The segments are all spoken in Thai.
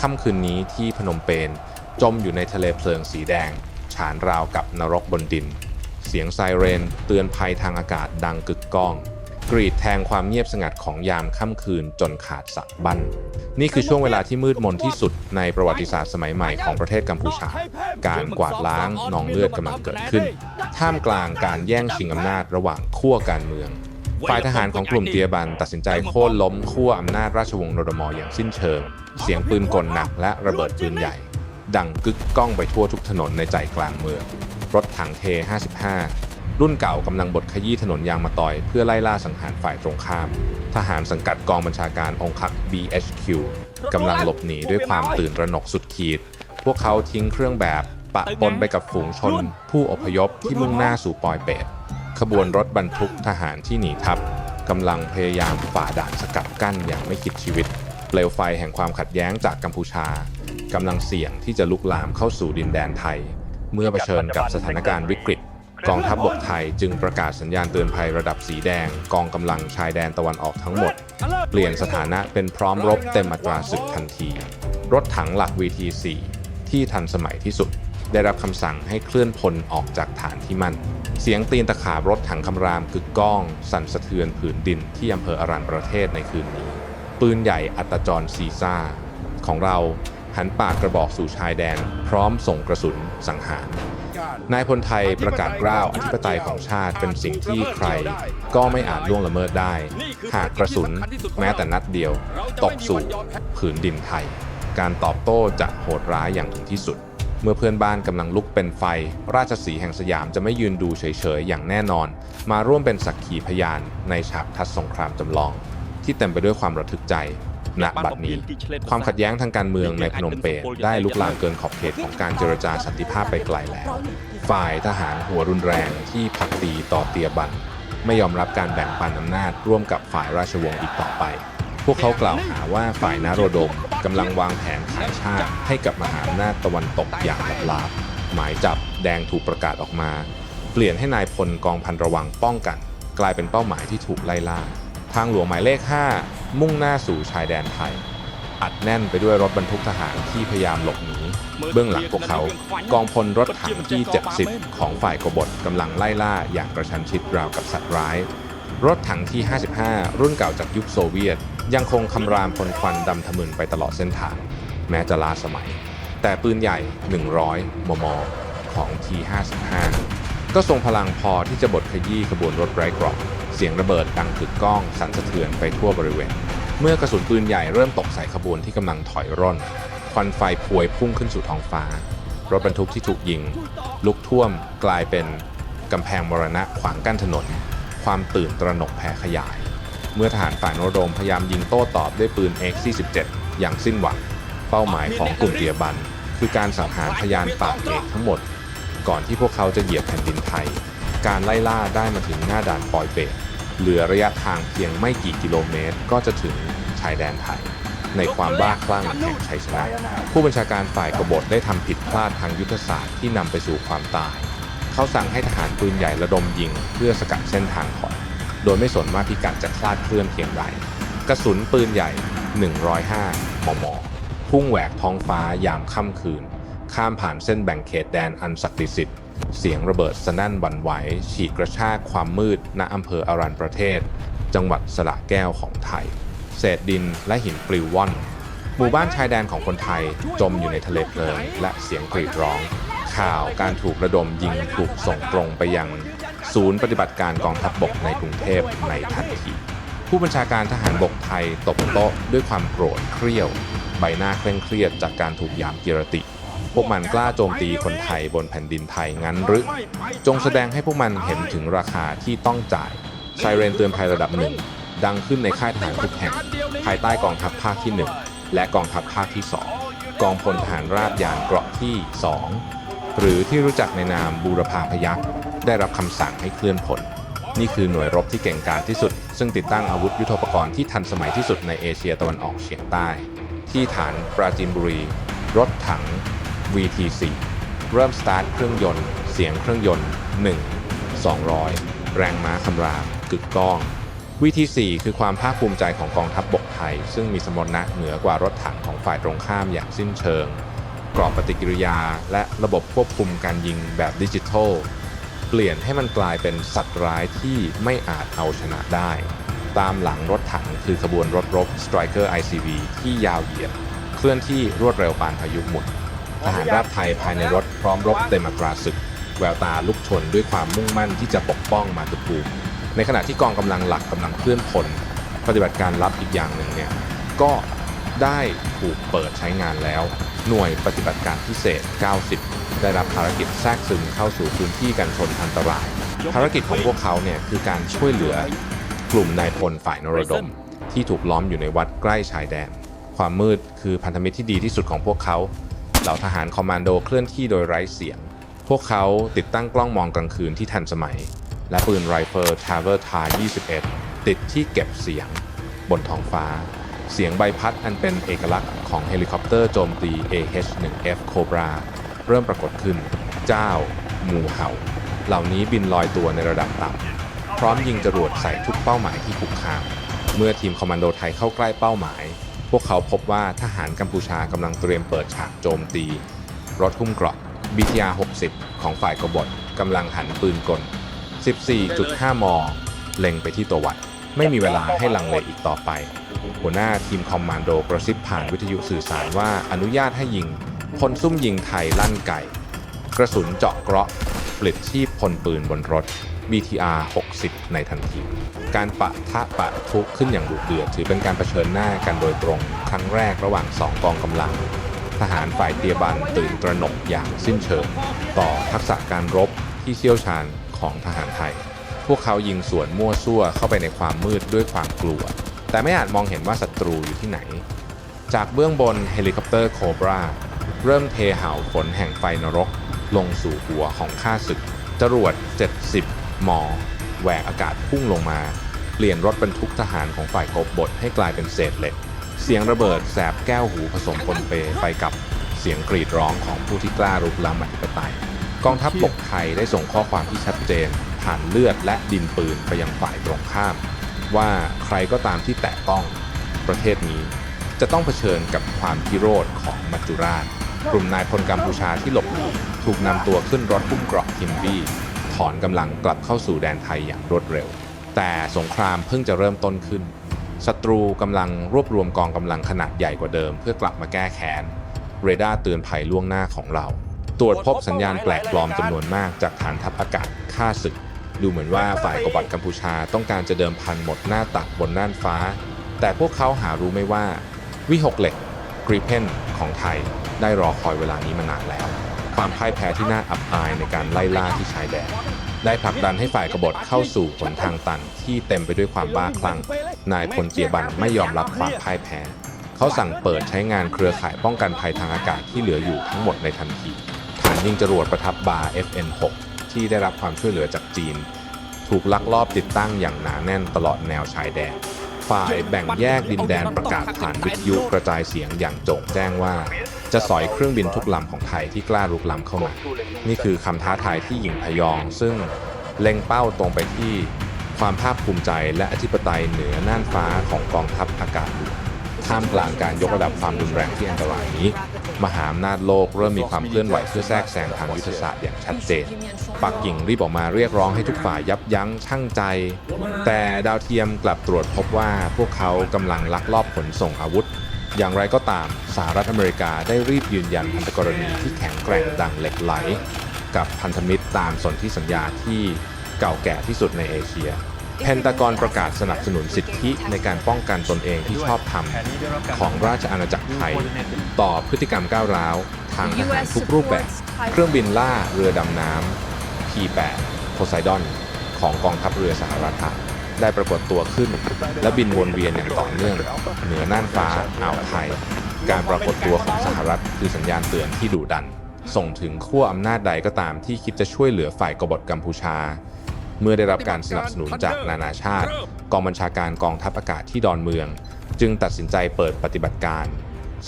ค่ำคืนนี้ที่พนมเปญจมอยู่ในทะเลเพลิงสีแดง ฉานราวกับนรกบนดิน เสียงไซเรนเตือนภัยทางอากาศดังกึกก้อง กรีดแทงความเงียบสงัดของยามค่ำคืนจนขาดสักบั้น นี่คือช่วงเวลาที่มืดมนที่สุดในประวัติศาสตร์สมัยใหม่ของประเทศกัมพูชา การกวาดล้างหนองเลือดกำลังเกิดขึ้น ท่ามกลางการแย่งชิงอำนาจระหว่างขั้วการเมือง ฝ่ายทหารของกลุ่มเตียบันตัดสินใจโค่นล้มขั้วอำนาจราชวงศ์นรมอย่างสิ้นเชิง เสียงปืนกลหนักและระเบิดปืนใหญ่ ดังกึกก้องไปทั่วทุกถนนในใจกลางเมือง รถถังเท 55 รุ่นเก่ากำลังบดขยี้ถนนยางมาตอย เพื่อไล่ล่าสังหารฝ่ายตรงข้าม ทหารสังกัดกองบัญชาการองคัก BHQ กำลังหลบหนีด้วยความตื่นระหนกสุดขีด พวกเขาทิ้งเครื่องแบบปะปนไปกับฝูงชน ผู้อพยพที่มุ่งหน้าสู่ปอยเปต ขบวนรถบรรทุกทหารที่หนีทัพกำลังพยายามฝ่าด่านสกัดกั้นอย่างไม่คิดชีวิต เปลวไฟแห่งความขัดแย้งจากกัมพูชากำลังเสี่ยงที่จะลุกลามเข้าสู่ดินแดนไทย เมื่อเผชิญกับสถานการณ์วิกฤต กองทัพบบกไทยจึงประกาศสัญญาณเตือนภัยระดับสีแดง กองกำลังชายแดนตะวันออกทั้งหมด เปลี่ยนสถานะเป็นพร้อมรบเต็มอัตราศึกทันที รถถังหลัก VT4 ที่ทันสมัยที่สุด ได้รับคำสั่งให้เคลื่อนพลออกจากฐานที่มั่น เสียงตีนตะขาบรถถังคำรามกึกก้อง สั่นสะเทือนผืนดินที่อำเภออรัญประเทศในคืนนี้ ปืนใหญ่อัตจรซีซ่า ของเราหันปากกระบอกสู่ชายแดน พร้อมส่งกระสุนสังหาร นายพลไทยประกาศกล้าวอธิปไตยของชาติเป็นสิ่งที่ใคร ก็ไม่อาจล่วงละเมิดได้ หากกระสุนแม้แต่นัดเดียว ตกสู่ผืนดินไทย การตอบโต้จะโหดร้ายอย่างถึงที่สุด เมื่อเพื่อนบ้านกำลังลุกเป็นไฟ ราชสีห์แห่งสยามจะไม่ยืนดูเฉยๆ อย่างแน่นอน มาร่วมเป็นสักขีพยานในฉากทัศสงครามจำลอง ที่เต็มไปด้วยความระทึกใจณบัดนี้ ความขัดแย้งทางการเมืองในพนมเปญได้ลุกลามเกินขอบเขตของการเจรจาสันติภาพไปไกลแล้ว ฝ่ายทหารหัวรุนแรงที่พักดีต่อเตียบัน ไม่ยอมรับการแบ่งปันอำนาจร่วมกับฝ่ายราชวงศ์อีกต่อไป พวกเขากล่าวหาว่าฝ่ายนาโรดมกำลังวางแผนขายชาติให้กับมหาอำนาจตะวันตกอย่างลับๆหมายจับแดงถูกประกาศออกมา เปลี่ยนให้นายพลกองพันระวังป้องกัน กลายเป็นเป้าหมายที่ถูกไล่ล่า ทางหลวงหมายเลข 5 มุ่งหน้าสู่ชายแดนไทย อัดแน่นไปด้วยรถบรรทุกทหารที่พยายามหลบหนีเบื้องหลังพวกเขา กองพลรถถังที่70 ของฝ่ายกบฏกำลังไล่ล่าอย่างกระชั้นชิดราวกับสัตว์ร้าย รถถังที่ 55 รุ่นเก่าจากยุคโซเวียต ยังคงคำรามพลควันดำทะมึนไปตลอดเส้นทาง แม้จะล้าสมัย แต่ปืนใหญ่ 100 มม ของ T55 ก็ทรงพลังพอที่จะบดขยี้ขบวนรถไร้กราะเสียงระเบิดดังกึกก้องสั่นสะเทือนไปทั่วบริเวณ เมื่อกระสุนปืนใหญ่เริ่มตกใส่ขบวนที่กำลังถอยร่น ควันไฟพวยพุ่งขึ้นสู่ท้องฟ้า รถบรรทุกที่ถูกยิง ลุกท่วมกลายเป็นกำแพงมรณะขวางกั้นถนน ความตื่นตระหนกแผ่ขยาย เมื่อทหารฝ่ายโนโดมพยายามยิงโต้ตอบด้วยปืน X47 อย่างสิ้นหวัง เป้าหมายของกลุ่มเตียบัน คือการสังหารพยานปากเอกทั้งหมด ก่อนที่พวกเขาจะเหยียบแผ่นดินไทย การไล่ล่าได้มาถึงหน้าด่านปอยเปตเหลือระยะทางเพียงไม่กี่กิโลเมตรก็จะถึงชายแดนไทย ในความบ้าคลั่งแห่งชัยชนะ ผู้บัญชาการฝ่ายกบฏได้ทำผิดพลาดทางยุทธศาสตร์ที่นำไปสู่ความตาย เขาสั่งให้ทหารปืนใหญ่ระดมยิงเพื่อสกัดเส้นทางถอย โดยไม่สนว่าพิกัดจะคลาดเคลื่อนเพียงใดกระสุนปืนใหญ่ 105 มม พุ่งแหวกท้องฟ้ายามค่ำคืน ข้ามผ่านเส้นแบ่งเขตแดนอันศักดิ์สิทธิ์ เสียงระเบิดสนั่นหวั่นไหว ฉีกกระชากความมืด ณอำเภออารันประเทศ จังหวัดสระแก้วของไทย เศษดินและหินปลิวว่อน หมู่บ้านชายแดนของคนไทยจมอยู่ในทะเลเพลิงและเสียงกรีดร้อง ข่าวการถูกระดมยิงถูกส่งตรงไปยัง ศูนย์ปฏิบัติการกองทัพบบกในกรุงเทพในทันทีผู้บัญชาการทหารบกไทยตบโต๊ะด้วยความโกรธเครียว ใบหน้าเคร่งเครียดจากการถูกยามกีรติ พวกมันกล้าโจมตีคนไทยบนแผ่นดินไทยงั้นหรือจงแสดงให้พวกมันเห็นถึงราคาที่ต้องจ่ายไซเรนเตือนภัยระดับหนึ่งดังขึ้นในค่ายทหารทุกแห่ง ภายใต้กองทัพภาคที่ 1 และกองทัพภาคที่ 2 กองพลทหารราบยานเกราะที่ 2 หรือที่รู้จักในนามบูรพาพยัคฆ์ ได้รับคำสั่งให้เคลื่อนพล นี่คือหน่วยรบที่เก่งกาจที่สุด ซึ่งติดตั้งอาวุธยุทโธปกรณ์ที่ทันสมัยที่สุดในเอเชียตะวันออกเฉียงใต้ ที่ฐานปราจีนบุรี รถถัง VT4 เริ่มสตาร์ทเครื่องยนต์ เสียงเครื่องยนต์ 1 200 แรงม้าคำรามกึกก้องวิธี4คือความภาคภูมิใจของกองทัพบบกไทย ซึ่งมีสมรรถนะเหนือกว่ารถถังของฝ่ายตรงข้ามอย่างสิ้นเชิง กรอบปฏิกิริยา และระบบควบคุมการยิงแบบดิจิทัล เปลี่ยนให้มันกลายเป็นสัตว์ร้ายที่ไม่อาจเอาชนะได้ ตามหลังรถถังคือขบวนรถรบ Striker ICV ที่ยาวเหยียด เคลื่อนที่รวดเร็วปานพายุหมุนทหารราบไทยภายในรถพร้อมรบเต็มอัตราศึก แววตาลุกชนด้วยความมุ่งมั่นที่จะปกป้องมาตุภูมิในขณะที่กองกำลังหลักกำลังเคลื่อนพลปฏิบัติการลับอีกอย่างหนึ่งเนี่ยก็ได้ถูกเปิดใช้งานแล้ว หน่วยปฏิบัติการพิเศษ 90 ได้รับภารกิจแทรกซึมเข้าสู่พื้นที่กันชนอันตราย ภารกิจของพวกเขาเนี่ยคือการช่วยเหลือกลุ่มนายพลฝ่ายนรดม ที่ถูกล้อมอยู่ในวัดใกล้ชายแดน ความมืดคือพันธมิตรที่ดีที่สุดของพวกเขา เหล่าทหารคอมมานโดเคลื่อนที่โดยไร้เสียง พวกเขาติดตั้งกล้องมองกลางคืนที่ทันสมัย และปืนไรเฟิลทาวเวอร์ทา21 ติดที่เก็บเสียง บนท้องฟ้า เสียงใบพัดอันเป็นเอกลักษณ์ของเฮลิคอปเตอร์โจมตี AH-1F Cobra เริ่มปรากฏขึ้น เจ้าหมูเห่า เหล่านี้บินลอยตัวในระดับต่ำพร้อมยิงจรวดใส่ทุกเป้าหมายที่คุกคาม เมื่อทีมคอมมานโดไทยเข้าใกล้เป้าหมาย พวกเขาพบว่าทหารกัมพูชากำลังเตรียมเปิดฉากโจมตี รถหุ้มเกราะ BTR 60 ของฝ่ายกบฏกำลังหันปืนกล 14.5 ม เล็งไปที่ตัววัด ไม่มีเวลาให้ลังเลอีกต่อไป หัวหน้าทีมคอมมานโดกระซิบผ่านวิทยุสื่อสารว่าอนุญาตให้ยิงพลซุ่มยิงไทยลั่นไก่ กระสุนเจาะเกราะปลิดชีพพลปืนบนรถ BTR 60 ในทันที การปะทะปะทุกขึ้นอย่างดุเดือด ถือเป็นการเผชิญหน้ากันโดยตรง ครั้งแรกระหว่างสองกองกำลัง ทหารฝ่ายเตียบันตื่นตระหนกอย่างสิ้นเชิง ต่อทักษะการรบที่เชี่ยวชาญของทหารไทย พวกเขายิงสวนมั่วซั่วเข้าไปในความมืดด้วยความกลัว แต่ไม่อาจมองเห็นว่าศัตรูอยู่ที่ไหน จากเบื้องบนเฮลิคอปเตอร์โคบราเริ่มเทเห่าฝนแห่งไฟนรก ลงสู่หัวของข้าศึก จรวด 70 ม แหวกอากาศพุ่งลงมา เปลี่ยนรถบรรทุกทหารของฝ่ายกบฏให้กลายเป็นเศษเหล็ก เสียงระเบิดแสบแก้วหูผสมปนเปไปกับเสียงกรีดร้องของผู้ที่กล้ารุกล้ำอธิปไตย กองทัพบกไทยได้ส่งข้อความที่ชัดเจน ผ่านเลือดและดินปืนไปยังฝ่ายตรงข้าม ว่าใครก็ตามที่แตะต้องประเทศนี้จะต้องเผชิญกับความพิโรธของมัจจุราช กลุ่มนายพลกัมพูชาที่หลบหนีถูกนำตัวขึ้นรถพุ่มเกราะคิมบี้ถอนกำลังกลับเข้าสู่แดนไทยอย่างรวดเร็ว แต่สงครามเพิ่งจะเริ่มต้นขึ้นศัตรูกำลังรวบรวมกองกำลังขนาดใหญ่กว่าเดิม เพื่อกลับมาแก้แค้นเรดาร์เตือนภัยล่วงหน้าของเรา ตรวจพบสัญญาณแปลกปลอมจำนวนมากจากฐานทัพอากาศฆ่าศึก ดูเหมือนว่าฝ่ายกบฏกัมพูชาต้องการจะเดิมพันหมดหน้าตักบนน่านฟ้า แต่พวกเขาหารู้ไม่ว่า วิหกเหล็กกรีเพนของไทยได้รอคอยเวลานี้มานานแล้ว ความพ่ายแพ้ที่น่าอับอายในการไล่ล่าที่ชายแดนได้ผลักดันให้ฝ่ายกบฏเข้าสู่หนทางตันที่เต็มไปด้วยความบ้าคลั่ง นายพลเจียบันไม่ยอมรับความพ่ายแพ้ เขาสั่งเปิดใช้งานเครือข่ายป้องกันภัยทางอากาศที่เหลืออยู่ทั้งหมดในทันทีฐานยิงจรวดประทับบาร์ FN6 ที่ได้รับความช่วยเหลือจากจีน ถูกลักลอบติดตั้งอย่างหนาแน่นตลอดแนวชายแดน ฝ่ายแบ่งแยกดินแดนประกาศผ่านวิทยุกระจายเสียงอย่างโจ่งแจ้งว่า จะสอยเครื่องบินทุกลำของไทยที่กล้ารุกล้ำเข้ามา นี่คือคำท้าทายที่หญิงพยอง ซึ่งเล็งเป้าตรงไปที่ความภาคภูมิใจและอธิปไตยเหนือน่านฟ้าของกองทัพอากาศหลวงท่ามกลางการยกระดับความรุนแรงที่อันตรายนี้ มหาอำนาจโลกเริ่มมีความเคลื่อนไหวเพื่อแทรกแซงทางยุทธศาสตร์อย่างชัดเจน ปักกิ่งรีบออกมาเรียกร้องให้ทุกฝ่ายยับยั้งชั่งใจ แต่ดาวเทียมกลับตรวจพบว่าพวกเขากำลังลักลอบขนส่งอาวุธ อย่างไรก็ตามสหรัฐอเมริกาได้รีบยืนยันพันธกรณีที่แข็งแกร่งดังเหล็กไหล กับพันธมิตรตามสนธิสัญญาที่เก่าแก่ที่สุดในเอเชีย เพนตากอนประกาศสนับสนุนสิทธิในการป้องกันตนเองที่ชอบธรรมของราชอาณาจักรไทย ต่อพฤติกรรมก้าวร้าว ทางทหารทุกรูปแบบ เครื่องบินล่าเรือดำน้ำ P8 โพไซดอนของกองทัพเรือสหรัฐได้ปรากฏตัวขึ้น และบินวนเวียนอย่างต่อเนื่อง เหนือน่านฟ้าอ่าวไทย การปรากฏตัวของสหรัฐคือสัญญาณเตือนที่ดุดัน ส่งถึงขั้วอำนาจใดก็ตามที่คิดจะช่วยเหลือฝ่ายกบฏกัมพูชา เมื่อได้รับการสนับสนุนจากนานาชาติ กองบัญชาการกองทัพอากาศที่ดอนเมือง จึงตัดสินใจเปิดปฏิบัติการ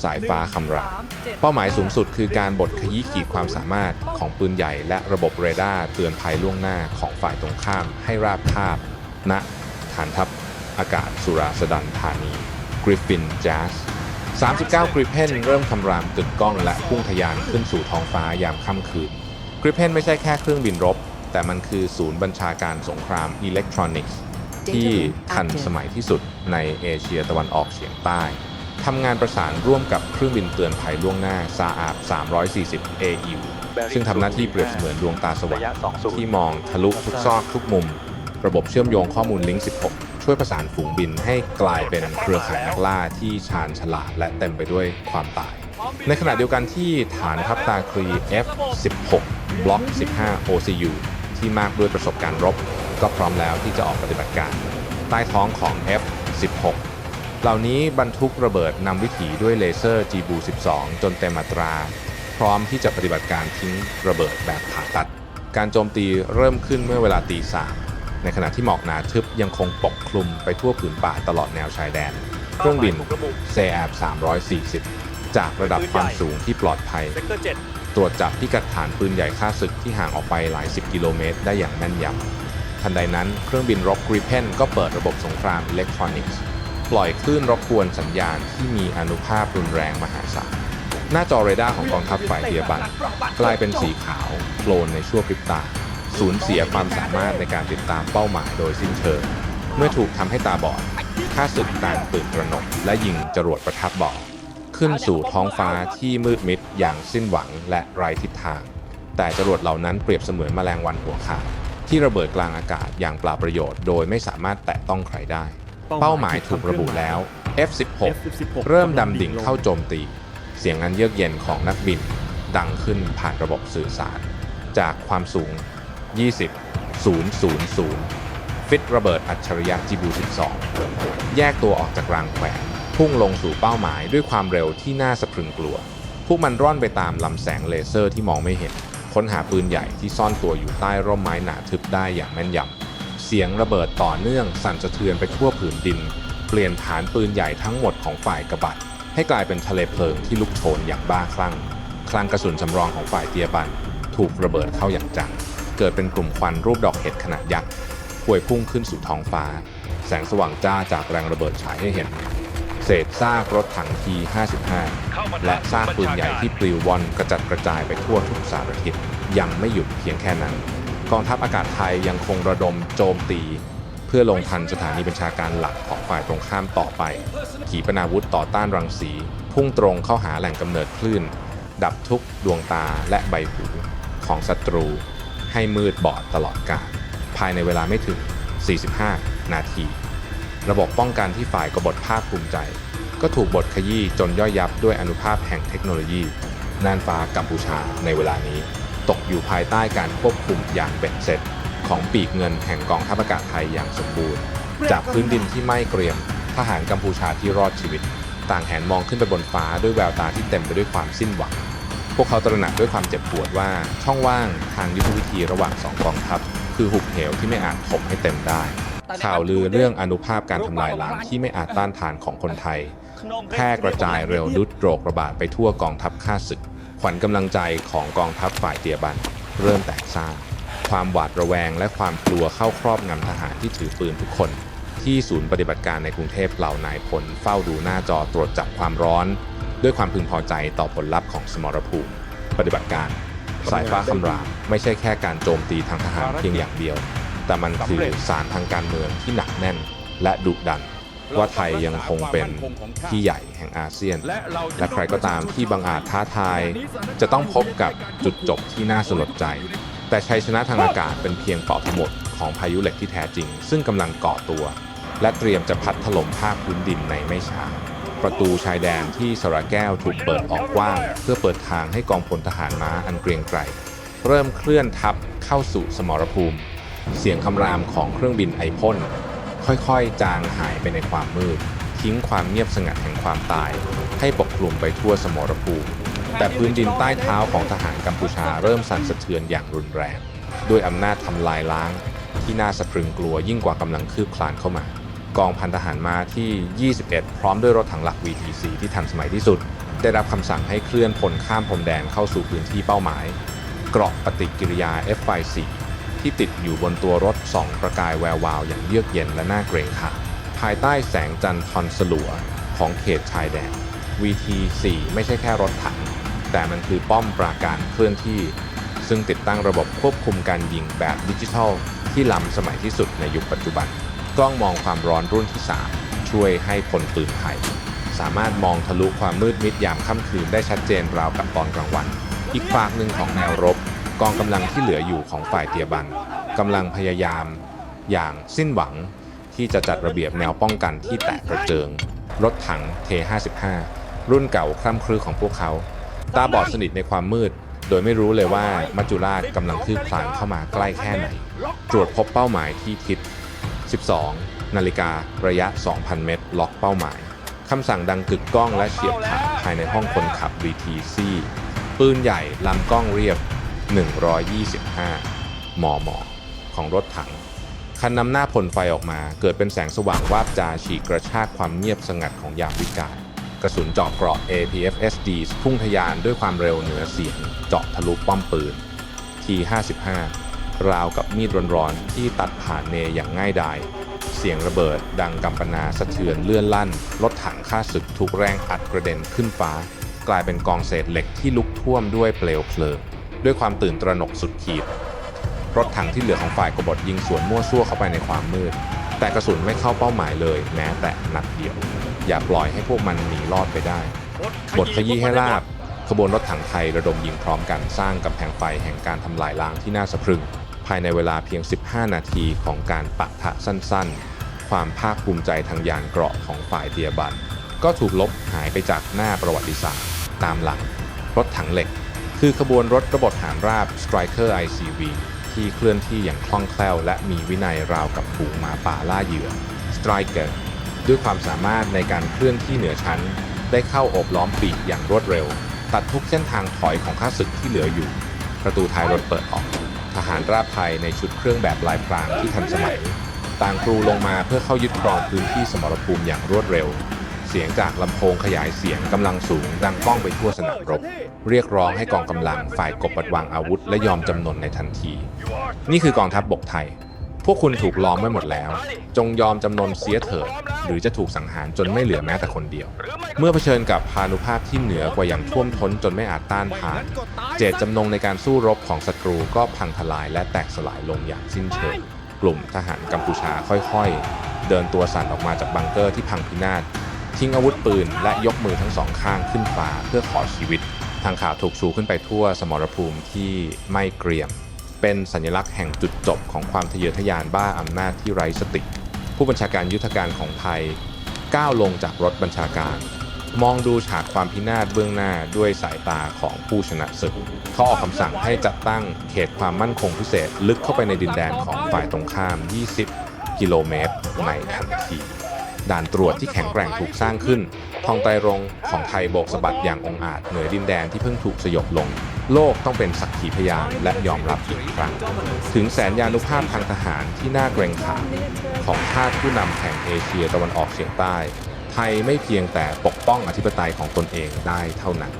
สายฟ้าคำราม เป้าหมายสูงสุดคือการบดขยี้ขีดความสามารถของปืนใหญ่และระบบเรดาร์เตือนภัยล่วงหน้าของฝ่ายตรงข้ามให้ราบคาบ ณ ฐานทัพอากาศสุราษฎร์ธานี Griffin Jazz 39 Gripen เริ่มคำรามกึกก้องและพุ่งทะยานขึ้นสู่ท้องฟ้ายามค่ำคืน Gripen ไม่ใช่แค่เครื่องบินรบ แต่มันคือศูนย์บัญชาการสงครามอิเล็กทรอนิกส์ที่ทันสมัยที่สุดในเอเชียตะวันออกเฉียงใต้ทำงานประสานร่วมกับเครื่องบินเตือนภัยล่วงหน้าซาอาบ340 AU ซึ่งทำหน้าที่เปรียบเสมือนดวงตาสว่างระยะ20ที่มองทะลุทุกซอกทุกมุม ระบบเชื่อมโยงข้อมูลลิงก์16 ช่วยประสานฝูงบินให้กลายเป็นเครือข่ายนักล่าที่ชาญฉลาดและเต็มไปด้วยความตาย ในขณะเดียวกันที่ฐานทัพตาครี F16 บล็อก 15 OCU ที่มากด้วยประสบการณ์รบ ก็พร้อมแล้วที่จะออกปฏิบัติการ ใต้ท้องของ F16 เหล่านี้บรรทุกระเบิดนำวิถีด้วยเลเซอร์ GBU 12 จนเต็มอัตรา พร้อมที่จะปฏิบัติการทิ้งระเบิดแบบผ่าตัด การโจมตีเริ่มขึ้นเมื่อเวลาตีสามในขณะที่หมอกหนาทึบยังคงปกคลุมไปทั่วผืนป่าตลอดแนวชายแดน เครื่องบินเซแอบ340 จากระดับความสูงที่ปลอดภัย ตรวจจับพิกัดฐานปืนใหญ่ค่าศึกที่ห่างออกไปหลายสิบกิโลเมตรได้อย่างแม่นยำทันใดนั้นเครื่องบินรบกริเพนก็เปิดระบบสงครามอิเล็กทรอนิกส์ ปล่อยคลื่นรบกวนสัญญาณที่มีอนุภาพรุนแรงมหาศาลหน้าจอเรดาร์ของกองทัพฝ่ายเทียบันกลายเป็นสีขาวโคลนในชั่วพริบตา สูญเสียความสามารถในการติดตามเป้าหมายโดยสิ้นเชิง เมื่อถูกทำให้ตาบอดข้าศึกต่างตื่นตระหนกและยิงจรวดประทับบอก ขึ้นสู่ท้องฟ้าที่มืดมิดอย่างสิ้นหวังและไร้ทิศทาง แต่จรวดเหล่านั้นเปรียบเสมือนแมลงวันหัวขาดที่ระเบิดกลางอากาศอย่างเปล่าประโยชน์โดยไม่สามารถแตะต้องใครได้ เป้าหมายถูกระบุแล้ว F16 เริ่มดำดิ่งเข้าโจมตี เสียงอันเยือกเย็นของนักบิน ดังขึ้นผ่านระบบสื่อสาร จากความสูง 20 000 ฟิตระเบิดอัจฉริยะจีบู 12 แยกตัวออกจากรางแขวน พุ่งลงสู่เป้าหมายด้วยความเร็วที่น่าสะพรึงกลัว พวกมันร่อนไปตามลำแสงเลเซอร์ที่มองไม่เห็น ค้นหาปืนใหญ่ที่ซ่อนตัวอยู่ใต้ร่มไม้หนาทึบได้อย่างแม่นยำ เสียงระเบิดต่อเนื่องสั่นสะเทือนไปทั่วผืนดิน เปลี่ยนฐานปืนใหญ่ทั้งหมดของฝ่ายกบฏให้กลายเป็นทะเลเพลิงที่ลุกโชนอย่างบ้าคลั่ง คลังกระสุนสำรองของฝ่ายเตียบัน ถูกระเบิดเข้าอย่างจัง เกิดเป็นกลุ่มควันรูปดอกเห็ดขนาดยักษ์พวยพุ่งขึ้นสู่ท้องฟ้า แสงสว่างจ้าจากแรงระเบิดฉายให้เห็น เศษซากรถถังที 55 และซากปืนใหญ่ที่ปลิวว่อนกระจัดกระจายไปทั่วทุกสารทิศยังไม่หยุดเพียงแค่นั้น กองทัพอากาศไทยยังคงระดมโจมตี เพื่อลงทันสถานีบัญชาการหลักของฝ่ายตรงข้ามต่อไป ขีปนาวุธต่อต้านรังสี พุ่งตรงเข้าหาแหล่งกำเนิดคลื่น ดับทุกดวงตาและใบหูของศัตรู ให้มืดบอดตลอดกาลภายในเวลาไม่ถึง 45 นาที ระบบป้องกันที่ฝ่ายกบฏภาคภูมิใจ ก็ถูกบดขยี้จนย่อยยับด้วยอนุภาพแห่งเทคโนโลยีน่านฟ้ากัมพูชาในเวลานี้ ตกอยู่ภายใต้การควบคุมอย่างเบ็ดเสร็จ ของปีกเงินแห่งกองทัพอากาศไทยอย่างสมบูรณ์ จากพื้นดินที่ไม่เกรียม ทหารกัมพูชาที่รอดชีวิต ต่างแหนมองขึ้นไปบนฟ้าด้วยแววตาที่เต็มไปด้วยความสิ้นหวัง พวกเขาตระหนักด้วยความเจ็บปวดว่าช่องว่างทางยุทธวิธีระหว่างสองกองทัพ คือหุบเหวที่ไม่อาจถมให้เต็มได้ ข่าวลือเรื่องอนุภาพการทำลายล้างที่ไม่อาจต้านทานของคนไทย แพร่กระจายเร็วดุดโรคระบาดไปทั่วกองทัพข้าศึก ขวัญกำลังใจของกองทัพฝ่ายเตียบัน เริ่มแตกซ่านความหวาดระแวงและความกลัวเข้าครอบงำทหารที่ถือปืนทุกคน ที่ศูนย์ปฏิบัติการในกรุงเทพเหล่านายพลเฝ้าดูหน้าจอตรวจจับความร้อน ด้วยความพึงพอใจต่อผลลัพธ์ของสมรภูมิ ปฏิบัติการ สายฟ้าคำรามไม่ใช่แค่การโจมตีทางทหารเพียงอย่างเดียว แต่มันคือสารทางการเมืองที่หนักแน่นและดุดัน ว่าไทยยังคงเป็นพี่ใหญ่แห่งอาเซียน และใครก็ตามที่บังอาจท้าทาย จะต้องพบกับจุดจบที่น่าสลดใจ แต่ชัยชนะทางอากาศเป็นเพียงเป่าทั้งหมดของพายุเหล็กที่แท้จริง ซึ่งกำลังก่อตัว และเตรียมจะพัดถล่มภาคพื้นดินในไม่ช้าประตูชายแดนที่สระแก้วถูกเปิดออกกว้าง เพื่อเปิดทางให้กองพลทหารม้าอันเกรียงไกรเริ่มเคลื่อนทัพเข้าสู่สมรภูมิ เสียงคำรามของเครื่องบินไอพ่นค่อยๆ จางหายไปในความมืด ทิ้งความเงียบสงัดแห่งความตาย ให้ปกคลุมไปทั่วสมรภูมิ แต่พื้นดินใต้เท้าของทหารกัมพูชาเริ่มสั่นสะเทือนอย่างรุนแรง ด้วยอำนาจทำลายล้าง ที่น่าสะพรึงกลัวยิ่งกว่ากำลังคืบคลานเข้ามา กองพันทหารมาที่ 21 พร้อมด้วยรถถังหลัก VTC ที่ทันสมัยที่สุด ได้รับคำสั่งให้เคลื่อนพลข้ามพรมแดนเข้าสู่พื้นที่เป้าหมาย เกราะปฏิกิริยา F-4 ที่ติดอยู่บนตัวรถส่องประกายแวววาวอย่างเยือกเย็นและน่าเกรงขามภายใต้แสงจันทร์ทอนสลัวของเขตชายแดน VT4 ไม่ใช่แค่รถถัง แต่มันคือป้อมปราการเคลื่อนที่ ซึ่งติดตั้งระบบควบคุมการยิงแบบดิจิทัล ที่ล้ำสมัยที่สุดในยุคปัจจุบัน กล้องมองความร้อนรุ่นที่ 3 ช่วยให้พลปืนไทย สามารถมองทะลุความมืดมิดยามค่ำคืนได้ชัดเจนราวกับตอนกลางวัน อีกฝากหนึ่งของแนวรบ กองกำลังที่เหลืออยู่ของฝ่ายเตียบันกำลังพยายามอย่างสิ้นหวังที่จะจัดระเบียบแนวป้องกันที่แตกกระเจิง รถถัง T55 รุ่นเก่าคร่ำครึของพวกเขา ตาบอดสนิทในความมืด โดยไม่รู้เลยว่ามัจจุราชกำลังคืบคลานเข้ามาใกล้แค่ไหน ตรวจพบเป้าหมายที่ทิศ 12 นาฬิการะยะ 2,000 เมตร ล็อกเป้าหมายคำสั่งดังกึกก้องและเฉียบขาดภายในห้องคนขับ VTC ปืนใหญ่ลำกล้องเรียบ 125 มม ของรถถัง คันนำหน้าพ่นไฟออกมาเกิดเป็นแสงสว่างวาบจาฉีกกระชากความเงียบสงัดของยามวิกาลกระสุนเจาะเกราะ APFSD พุ่งทะยานด้วยความเร็วเหนือเสียง เจาะทะลุป้อมปืน T55 ราวกับมีดร้อนๆที่ตัดผ่านเนอย่างง่ายดาย เสียงระเบิดดังกำปนาสะเทือนเลื่อนลั่น รถถังฆ่าศึกถูกแรงอัดกระเด็นขึ้นฟ้ากลายเป็นกองเศษเหล็กที่ลุกท่วมด้วยเปลวเพลิง ด้วยความตื่นตระหนกสุดขีด รถถังที่เหลือของฝ่ายกบฏยิงสวนมั่วซั่วเข้าไปในความมืด แต่กระสุนไม่เข้าเป้าหมายเลย แม้แต่นัดเดียว อย่าปล่อยให้พวกมันหนีรอดไปได้ บทขยี้ให้ราบ ขบวนรถถังไทยระดมยิงพร้อมกันสร้างกำแพงไฟแห่งการทำลายล้างที่น่าสะพรึง ภายในเวลาเพียง 15 นาทีของการปะทะสั้นๆ ความภาคภูมิใจทางยานเกราะของฝ่ายเตียบันก็ถูกลบหายไปจากหน้าประวัติศาสตร์ ตามหลังรถถังเหล็ก คือขบวนรถระบบฐานราบ Striker ICV ที่เคลื่อนที่อย่างคล่องแคล่ว และมีวินัยราวกับฝูงหมาป่าล่าเหยื่อ Striker ด้วยความสามารถในการเคลื่อนที่เหนือชั้น ได้เข้าโอบล้อมปีกอย่างรวดเร็ว ตัดทุกเส้นทางถอยของข้าศึกที่เหลืออยู่ ประตูท้ายรถเปิดออก ทหารราบไทยในชุดเครื่องแบบลายพรางที่ทันสมัย ต่างกรูลงมาเพื่อเข้ายึดครองพื้นที่สมรภูมิอย่างรวดเร็ว เสียงจากลำโพงขยายเสียงกำลังสูงดังก้องไปทั่วสนามรบ เรียกร้องให้กองกำลังฝ่ายกบปัดวางอาวุธและยอมจำนนในทันที นี่คือกองทัพบบกไทย พวกคุณถูกล้อมไว้หมดแล้ว จงยอมจำนนเสียเถิดหรือจะถูกสังหารจนไม่เหลือแม้แต่คนเดียว เมื่อเผชิญกับพานุภาพที่เหนือกว่าอย่างท่วมท้นจนไม่อาจต้านทาน เจตจำนงในการสู้รบของศัตรูก็พังทลายและแตกสลายลงอย่างสิ้นเชิง กลุ่มทหารกัมพูชาค่อยๆ เดินตัวสั่นออกมาจากบังเกอร์ที่พังพินาศ ทิ้งอาวุธปืน และยกมือทั้งสองข้างขึ้นฟ้าเพื่อขอชีวิต ทางข่าวถูกชูขึ้นไปทั่วสมรภูมิที่ไม่เกรียม เป็นสัญลักษณ์แห่งจุดจบของความทะเยอทะยานบ้าอำนาจที่ไร้สติ ผู้บัญชาการยุทธการของไทยก้าวลงจากรถบัญชาการ มองดูฉากความพินาศเบื้องหน้าด้วยสายตาของผู้ชนะศึกเขาออกคำสั่งให้จัดตั้งเขตความมั่นคงพิเศษ ลึกเข้าไปในดินแดนของฝ่ายตรงข้าม 20 กิโลเมตรในทันที ด่านตรวจที่แข็งแกร่งถูกสร้างขึ้น ทองไตรรงของไทยโบกสะบัดอย่างองอาจเหนือดินแดนที่เพิ่งถูกสยบลง โลกต้องเป็นสักขีพยานและยอมรับอีกครั้ง ถึงแสนยานุภาพทางทหารที่น่าเกรงขามของชาติผู้นำแห่งเอเชียตะวันออกเฉียงใต้ ไทยไม่เพียงแต่ปกป้องอธิปไตยของตนเองได้เท่านั้น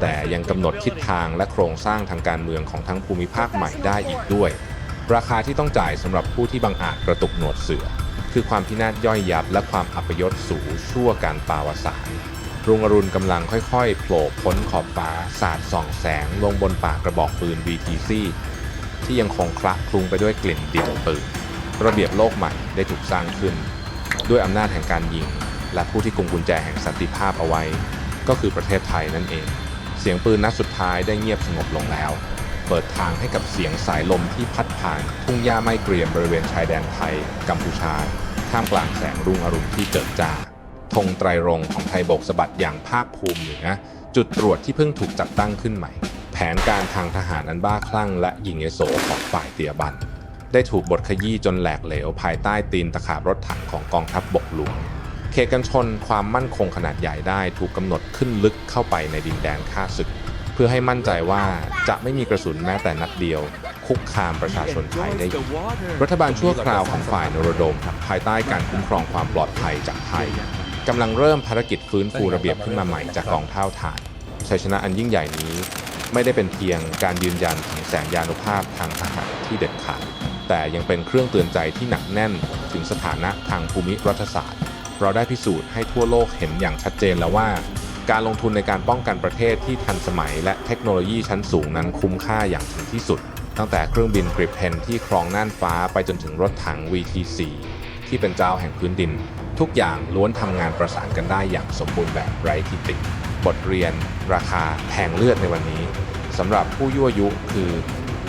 แต่ยังกำหนดทิศทางและโครงสร้างทางการเมืองของทั้งภูมิภาคใหม่ได้อีกด้วย ราคาที่ต้องจ่ายสำหรับผู้ที่บังอาจกระตุกหนวดเสือ คือความพินาศย่อยยับ และความอัปยศสูชั่วการปาวสารรุ่งอรุณกำลังค่อยๆ โผล่พ้นขอบฟ้า สาดส่องแสง ลงบนปากกระบอกปืน VTC ที่ยังคงคละคลุ้งไปด้วยกลิ่นดินปืน ระเบียบโลกใหม่ได้ถูกสร้างขึ้น ด้วยอำนาจแห่งการยิง และผู้ที่กุมกุญแจแห่งสันติภาพเอาไว้ ก็คือประเทศไทยนั่นเอง เสียงปืนนัดสุดท้ายได้เงียบสงบลงแล้ว เปิดทางให้กับเสียงสายลมที่พัดผ่านทุ่งหญ้าไม้เกรียมบริเวณชายแดนไทย กัมพูชา ท่ามกลางแสงรุ่งอรุณที่เจิดจ้าธงไตรรงของไทยโบกสะบัดอย่างภาคภูมิเหนือจุดตรวจที่เพิ่งถูกจัดตั้งขึ้นใหม่ แผนการทางทหารอันบ้าคลั่งและยิงเยโสของฝ่ายเตียบัน ได้ถูกบดขยี้จนแหลกเหลวภายใต้ตีนตะขาบรถถังของกองทัพบบกหลวงเขตกันชนความมั่นคงขนาดใหญ่ได้ถูกกำหนดขึ้นลึกเข้าไปในดินแดนข้าศึก เพื่อให้มั่นใจว่าจะไม่มีกระสุนแม้แต่นัดเดียว คุกคามประชาชนไทยได้ รัฐบาลชั่วคราวของฝ่ายนรดม ภายใต้การคุ้มครองความปลอดภัยจากไทยกำลังเริ่มภารกิจฟื้นฟูระเบียบขึ้นมาใหม่จากกองเท่าฐานชัยชนะอันยิ่งใหญ่นี้ ไม่ได้เป็นเพียงการยืนยันถึงแสนยานุภาพทางทหารที่เด็ดขาดแต่ยังเป็นเครื่องเตือนใจที่หนักแน่นถึงสถานะทางภูมิรัฐศาสตร์ เราได้พิสูจน์ให้ทั่วโลกเห็นอย่างชัดเจนแล้วว่า การลงทุนในการป้องกันประเทศที่ทันสมัย และเทคโนโลยีชั้นสูงนั้นคุ้มค่าอย่างถึงที่สุด ตั้งแต่เครื่องบินกริปเพนที่ครองน่านฟ้าไปจนถึงรถถัง VT4 ที่เป็นเจ้าแห่งพื้นดิน ทุกอย่างล้วนทำงานประสานกันได้อย่างสมบูรณ์แบบไร้ที่ติบทเรียน ราคาแพงเลือดในวันนี้สำหรับผู้ยั่วยุคือ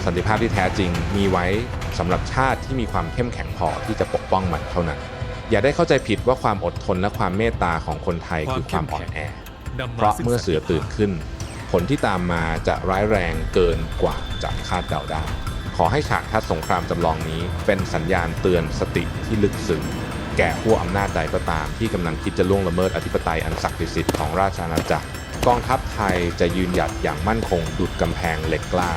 สันติภาพที่แท้จริงมีไว้สำหรับชาติที่มีความเข้มแข็งพอที่จะปกป้องมันเท่านั้น อย่าได้เข้าใจผิดว่าความอดทนและความเมตตาของคนไทยคือความอ่อนแอ เพราะซึ่งเมื่อเสือตื่นขึ้น ผลที่ตามมาจะร้ายแรงเกินกว่าจะคาดเดาได้ ขอให้ฉากทัศน์สงครามจำลองนี้ เป็นสัญญาณเตือนสติที่ลึกซึ้งแก่ผู้อำนาจใดก็ตาม ที่กำลังคิดจะล่วงละเมิดอธิปไตยอันศักดิ์สิทธิ์ของราชอาณาจักร กองทัพไทยจะยืนหยัดอย่างมั่นคงดุดกำแพงเหล็กกล้า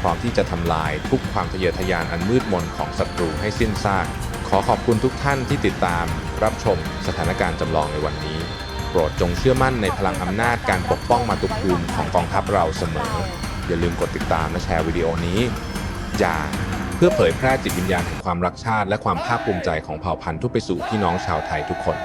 พร้อมที่จะทำลายทุกความทะเยอทะยานอันมืดมนของศัตรูให้สิ้นซากขอขอบคุณทุกท่านที่ติดตามรับชมสถานการณ์จำลองในวันนี้ โปรดจงเชื่อมั่นในพลังอำนาจการปกป้องมาตุภูมิของกองทัพเราเสมอ อย่าลืมกดติดตามและแชร์วิดีโอนี้ อย่าเพื่อเผยแพร่จิตวิญญาณแห่งความรักชาติ และความภาคภูมิใจของเผ่าพันธุ์ทุกไปสู่พี่น้องชาวไทยทุกคน